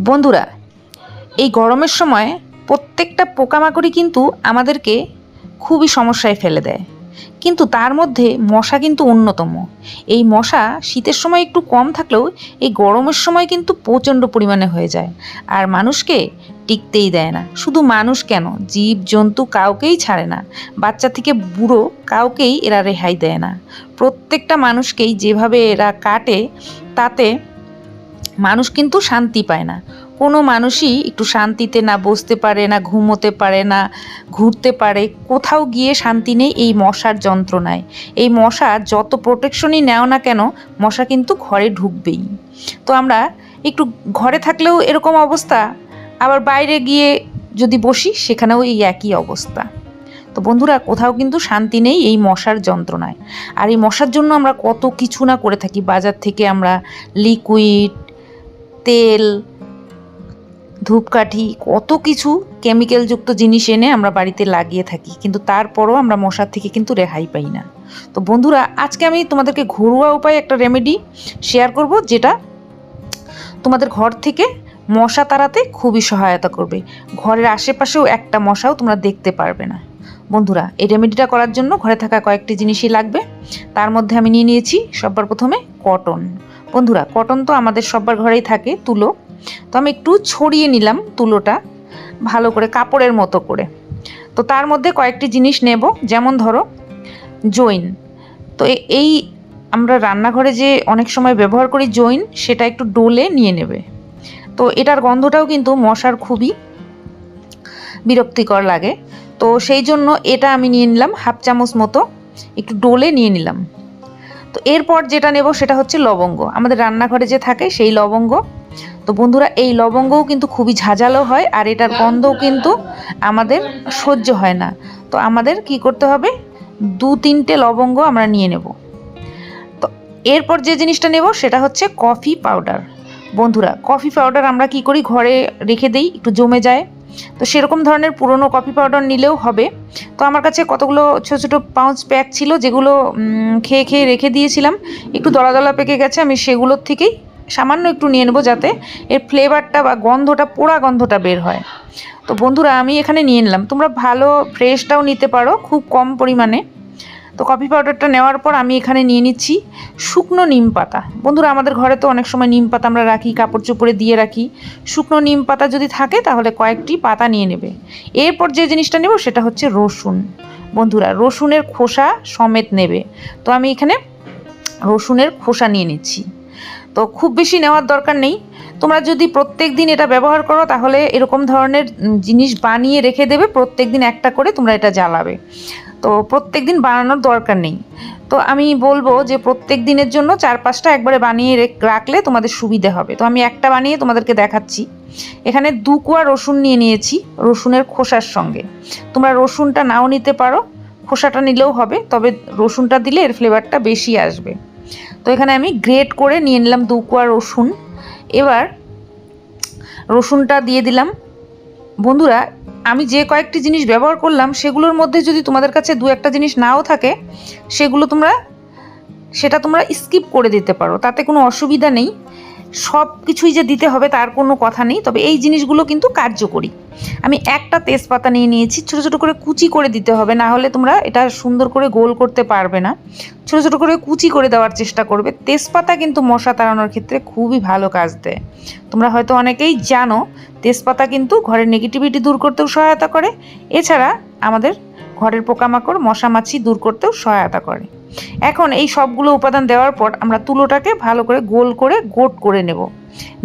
বন্ধুরা, এই গরমের সময় প্রত্যেকটা পোকামাকড়ই কিন্তু আমাদেরকে খুবই সমস্যায় ফেলে দেয়। কিন্তু তার মধ্যে মশা কিন্তু অন্যতম। এই মশা শীতের সময় একটু কম থাকলেও এই গরমের সময় কিন্তু প্রচণ্ড পরিমাণে হয়ে যায়। আর মানুষকে টিকতেই দেয় না। শুধু মানুষ কেন? জীব জন্তু কাউকেই ছাড়ে না। বাচ্চা থেকে বুড়ো কাউকেই এরা রেহাই দেয় না। প্রত্যেকটা মানুষকেই যেভাবে এরা কাটে, তাতে মানুষ কিন্তু শান্তি পায় না। কোনো মানুষই একটু শান্তিতে না বসতে পারে, না ঘুমোতে পারে, না ঘুরতে পারে, কোথাও গিয়ে শান্তি নেই এই মশার যন্ত্রণায়। এই মশা যত প্রোটেকশনই নেও না কেন, মশা কিন্তু ঘরে ঢুকবেই। তো আমরা একটু ঘরে থাকলেও এরকম অবস্থা, আবার বাইরে গিয়ে যদি বসি, সেখানেও এই একই অবস্থা। তো বন্ধুরা, কোথাও কিন্তু শান্তি নেই এই মশার যন্ত্রণায়। আর এই মশার জন্য আমরা কত কিছু না করে থাকি। বাজার থেকে আমরা লিকুইড তেল, ধূপকাঠি, কত কিছু কেমিক্যালযুক্ত জিনিস এনে আমরা বাড়িতে লাগিয়ে থাকি। কিন্তু তারপরও আমরা মশার থেকে কিন্তু রেহাই পাই না। তো বন্ধুরা, আজকে আমি তোমাদেরকে ঘরোয়া উপায়ে একটা রেমেডি শেয়ার করব, যেটা তোমাদের ঘর থেকে মশা তাড়াতে খুবই সহায়তা করবে। ঘরের আশেপাশেও একটা মশাও তোমরা দেখতে পারবে না। বন্ধুরা, এই রেমেডিটা করার জন্য ঘরে থাকা কয়েকটি জিনিসই লাগবে। তার মধ্যে আমি নিয়ে নিয়েছি সবার প্রথমে কটন বন্ধুরা কটন তো আমাদের সবার ঘরেই থাকে, তুলো। তো আমি একটু ছড়িয়ে নিলাম তুলোটা, ভালো করে কাপড়ের মতো করে। তো তার মধ্যে কয়েকটি জিনিস নেব, যেমন ধরো, জৈন। তো এই আমরা রান্নাঘরে যে অনেক সময় ব্যবহার করি জৈন, সেটা একটু ডোলে নিয়ে নেবে। তো এটার গন্ধটাও কিন্তু মশার খুবই বিরক্তিকর লাগে। তো সেই জন্য এটা আমি নিয়ে নিলাম, হাফ চামচ মতো, একটু ডোলে নিয়ে নিলাম। তো এরপর যেটা নেব সেটা হচ্ছে লবঙ্গ। আমাদের রান্নাঘরে যে থাকে সেই লবঙ্গ। তো বন্ধুরা, এই লবঙ্গও কিন্তু খুবই ঝাঁঝালো হয় আর এটার গন্ধও কিন্তু আমাদের সহ্য হয় না। তো আমাদের কি করতে হবে? দু তিনটে লবঙ্গ আমরা নিয়ে নেব। তো এরপর যে জিনিসটা নেব সেটা হচ্ছে কফি পাউডার। বন্ধুরা কফি পাউডার আমরা কি করি? ঘরে রেখে দেই, একটু জমে যায়। তো সেরকম ধরনের পুরনো কফি পাউডার নিলেও হবে। তো আমার কাছে কতগুলো ছোটো ছোটো পাউচ প্যাক ছিল, যেগুলো খেয়ে খেয়ে রেখে দিয়েছিলাম। একটু দলা দলা পেকে গেছে, আমি সেগুলোর থেকেই সামান্য একটু নিয়ে নেব যাতে এর ফ্লেভারটা বা গন্ধটা, পোড়া গন্ধটা বের হয়। তো বন্ধুরা, আমি এখানে নিয়ে নিলাম। তোমরা ভালো ফ্রেশটাও নিতে পারো, খুব কম পরিমাণে। তো কফি পাউডারটা নেওয়ার পর আমি এখানে নিয়ে নিচ্ছি শুকনো নিম পাতা। বন্ধুরা, আমাদের ঘরে তো অনেক সময় নিম পাতা আমরা রাখি কাপড় চোপড়ে দিয়ে রাখি। শুকনো নিম পাতা যদি থাকে, তাহলে কয়েকটি পাতা নিয়ে নেবে। এরপর যে জিনিসটা নেব, সেটা হচ্ছে রসুন। বন্ধুরা, রসুনের খোসা সমেত নেবে। তো আমি এখানে রসুনের খোসা নিয়ে নিচ্ছি। তো খুব বেশি নেওয়ার দরকার নেই। তোমরা যদি প্রত্যেক দিন এটা ব্যবহার করো, তাহলে এরকম ধরনের জিনিস বানিয়ে রেখে দেবে প্রত্যেক দিন একটা করে তোমরা এটা জ্বালাবে। তো প্রত্যেক দিন বানানোর দরকার নেই। তো আমি বলব যে প্রত্যেক দিনের জন্য চার পাঁচটা একবারে বানিয়ে রেখ- রাখলে তোমাদের সুবিধে হবে। তো আমি একটা বানিয়ে তোমাদেরকে দেখাচ্ছি। এখানে দু কোয়া রসুন নিয়ে নিয়েছি, রসুনের খোসার সঙ্গে। তোমরা রসুনটা নাও নিতে পারো, খোসাটা নিলেও হবে, তবে রসুনটা দিলে এর ফ্লেভারটা বেশি আসবে। তো এখানে আমি গ্রেট করে নিয়ে নিলাম দু কোয়া রসুন। এবার রসুনটা দিয়ে দিলাম। বন্ধুরা আমি যে কয়েকটি জিনিস ব্যবহার করলাম, সেগুলোর মধ্যে যদি তোমাদের কাছে দু একটা জিনিস নাও থাকে, সেগুলো তোমরা, সেটা তোমরা স্কিপ করে দিতে পারো, তাতে কোনো অসুবিধা নেই। সব কিছুই যে দিতে হবে তার কোনো কথা নেই, তবে এই জিনিসগুলো কিন্তু কার্যকরী। আমি একটা তেজপাতা নিয়ে নিয়েছি, ছোটো ছোটো করে কুচি করে দিতে হবে, না হলে তোমরা এটা সুন্দর করে গোল করতে পারবে না। ছোটো ছোটো করে কুচি করে দেওয়ার চেষ্টা করবে। তেজপাতা কিন্তু মশা তাড়ানোর ক্ষেত্রে খুবই ভালো কাজ দেয়। তোমরা হয়তো অনেকেই জানো, তেজপাতা কিন্তু ঘরের নেগেটিভিটি দূর করতেও সহায়তা করে। এছাড়া আমাদের ঘরের পোকামাকড়, মশা, মাছি দূর করতেও সহায়তা করে। এখন এই সবগুলো উপাদান দেওয়ার পর আমরা তুলোটাকে ভালো করে গোল করে গোট করে নেব।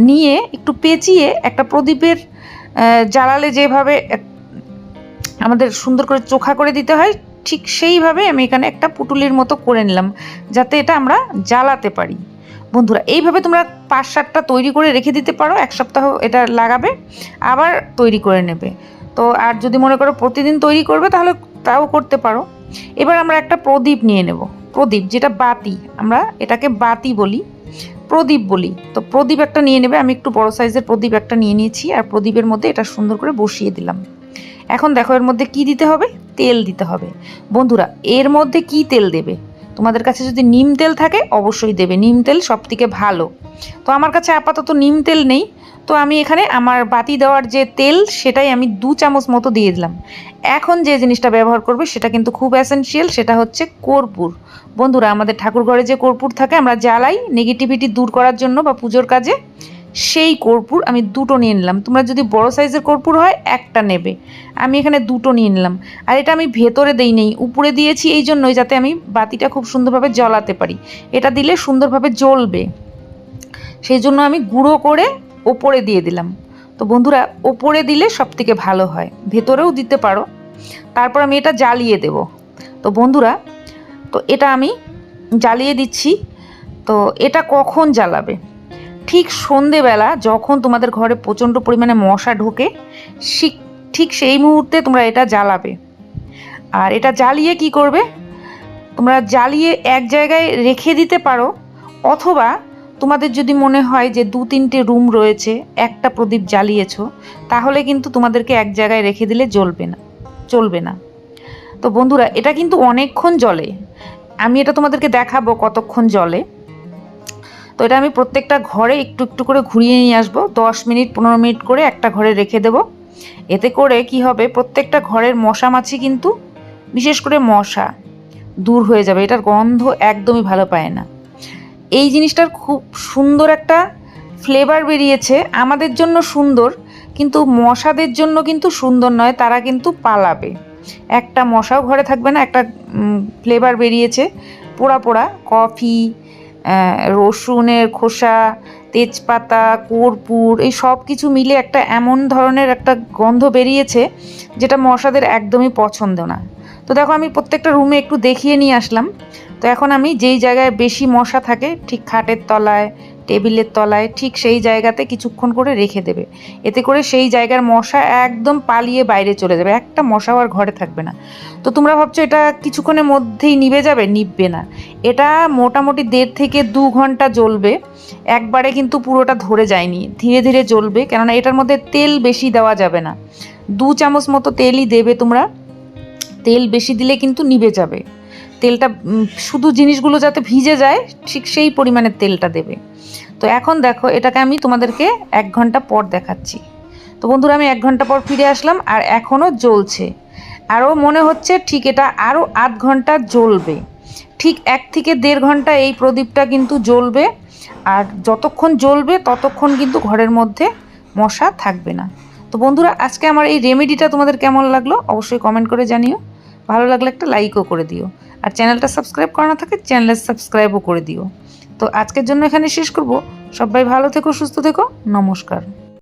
নিয়ে একটু পেঁচিয়ে একটা প্রদীপের জ্বালালে যেভাবে আমাদের সুন্দর করে চোখা করে দিতে হয়, ঠিক সেইভাবে আমি এখানে একটা পুটুলির মতো করে নিলাম, যাতে এটা আমরা জ্বালাতে পারি। বন্ধুরা, এইভাবে তোমরা পাঁচ সাতটা তৈরি করে রেখে দিতে পারো, এক সপ্তাহ এটা লাগাবে, আবার তৈরি করে নেবে। তো আর যদি মনে করো প্রতিদিন তৈরি করবে, তাহলে তাও করতে পারো। এবার আমরা একটা প্রদীপ নিয়ে নেব। প্রদীপ, যেটা বাতি, আমরা এটাকে বাতি বলি, প্রদীপ বলি। তো প্রদীপ একটা নিয়ে নেবে, আমি একটু বড় সাইজের প্রদীপ একটা নিয়ে নিয়েছি, আর প্রদীপের মধ্যে এটা সুন্দর করে বসিয়ে দিলাম। এখন দেখো এর মধ্যে কি দিতে হবে? তেল দিতে হবে। বন্ধুরা, এর মধ্যে কি তেল দেবে? তোমাদের কাছে যদি নিম তেল থাকে, অবশ্যই দেবে। নিম তেল সব থেকে ভালো। তো আমার কাছে আপাতত নিম তেল নেই। তো আমি এখানে আমার বাতি দেওয়ার যে তেল, সেটাই আমি দু চামচ মতো দিয়ে দিলাম। এখন যে জিনিসটা ব্যবহার করবে সেটা কিন্তু খুব অ্যাসেন্সিয়াল সেটা হচ্ছে কর্পূর। বন্ধুরা, আমাদের ঠাকুর ঘরে যে কর্পূর থাকে, আমরা জ্বালাই নেগেটিভিটি দূর করার জন্য বা পুজোর কাজে, সেই কর্পূর আমি দুটো নিয়ে নিলাম। তোমরা যদি বড় সাইজের কর্পূর হয়, একটা নেবে। আমি এখানে দুটো নিয়ে নিলাম। আর এটা আমি ভেতরে দেই নেই, উপরে দিয়েছি এই জন্যই যাতে আমি বাতিটা খুব সুন্দরভাবে জ্বলাতে পারি। এটা দিলে সুন্দরভাবে জ্বলবে। সেই জন্য আমি গুঁড়ো করে ওপরে দিয়ে দিলাম। তো বন্ধুরা, ওপরে দিলে সব থেকে ভালো হয়, ভেতরেও দিতে পারো। তারপর আমি এটা জ্বালিয়ে দেব। তো বন্ধুরা, তো এটা আমি জ্বালিয়ে দিচ্ছি। তো এটা কখন জ্বালাবে? ঠিক সন্ধেবেলা যখন তোমাদের ঘরে প্রচণ্ড পরিমাণে মশা ঢোকে ঠিক সেই মুহূর্তে তোমরা এটা জ্বালাবে। আর এটা জ্বালিয়ে কি করবে? তোমরা জ্বালিয়ে এক জায়গায় রেখে দিতে পারো, অথবা তোমাদের যদি মনে হয় যে দু তিনটে রুম রয়েছে, একটা প্রদীপ জ্বালিয়েছো, তাহলে কিন্তু তোমাদেরকে এক জায়গায় রেখে দিলে জ্বলবে না, চলবে না। তো বন্ধুরা, এটা কিন্তু অনেকক্ষণ জ্বলে। আমি এটা তোমাদেরকে দেখাবো কতক্ষণ জ্বলে। তো এটা আমি প্রত্যেকটা ঘরে একটু একটু করে ঘুরিয়ে নিয়ে আসব। দশ মিনিট, পনেরো মিনিট করে একটা ঘরে রেখে দেব। এতে করে কি হবে, প্রত্যেকটা ঘরের মশা মাছি কিন্তু, বিশেষ করে মশা, দূর হয়ে যাবে। এটার গন্ধ একদমই ভালো পায় না। এই জিনিসটার খুব সুন্দর একটা ফ্লেভার বেরিয়েছে। আমাদের জন্য সুন্দর, কিন্তু মশাদের জন্য কিন্তু সুন্দর নয়, তারা কিন্তু পালাবে। একটা মশাও ঘরে থাকবে না, একটা ফ্লেভার বেরিয়েছে। পোড়া পোড়া, কফি রসুনের খোসা, তেজপাতা, কর্পূর, এই সব কিছু মিলে একটা এমন ধরনের একটা গন্ধ বেরিয়েছে, যেটা মশাদের একদমই পছন্দ না। তো দেখো আমি প্রত্যেকটা রুমে একটু দেখিয়ে নিয়ে আসলাম। তো এখন আমি যেই জায়গায় বেশি মশা থাকে, ঠিক খাটের তলায়, টেবিলের তলায়, ঠিক সেই জায়গাতে কিছুক্ষণ করে রেখে দেবে। এতে করে সেই জায়গার মশা একদম পালিয়ে বাইরে চলে যাবে। একটা মশাও আর ঘরে থাকবে না। তো তোমরা ভাবছ এটা কিছুক্ষণের মধ্যেই নিভে যাবে? নিববে না। এটা মোটামুটি দেড় থেকে দু ঘণ্টা জ্বলবে। একবারে কিন্তু পুরোটা ধরে যায়নি। ধীরে ধীরে জ্বলবে। কেননা এটার মধ্যে তেল বেশি দেওয়া যাবে না। দু চামচ মতো তেলই দেবে তোমরা। তেল বেশি দিলে কিন্তু নিভে যাবে। তেলটা শুধু জিনিসগুলো যাতে ভিজে যায়, ঠিক সেই পরিমাণের তেলটা দেবে। তো এখন দেখো, এটাকে আমি তোমাদেরকে এক ঘণ্টা পর দেখাচ্ছি। তো বন্ধুরা, আমি এক ঘণ্টা পর ফিরে আসলাম আর এখনও জ্বলছে। আরও মনে হচ্ছে ঠিক এটা আরও আধ ঘণ্টা জ্বলবে। ঠিক এক থেকে দেড় ঘণ্টা এই প্রদীপটা কিন্তু জ্বলবে। আর যতক্ষণ জ্বলবে, ততক্ষণ কিন্তু ঘরের মধ্যে মশা থাকবে না। তো বন্ধুরা, আজকে আমার এই রেমেডিটা তোমাদের কেমন লাগল, অবশ্যই কমেন্ট করে জানিও। ভালো লাগলে একটা লাইকও করে দিও। আর চ্যানেলটা সাবস্ক্রাইব করা না থাকে চ্যানেলের সাবস্ক্রাইবও করে দিও। তো আজকের জন্য এখানে শেষ করব। সবাই ভালো থেকো, সুস্থ থেকো। নমস্কার।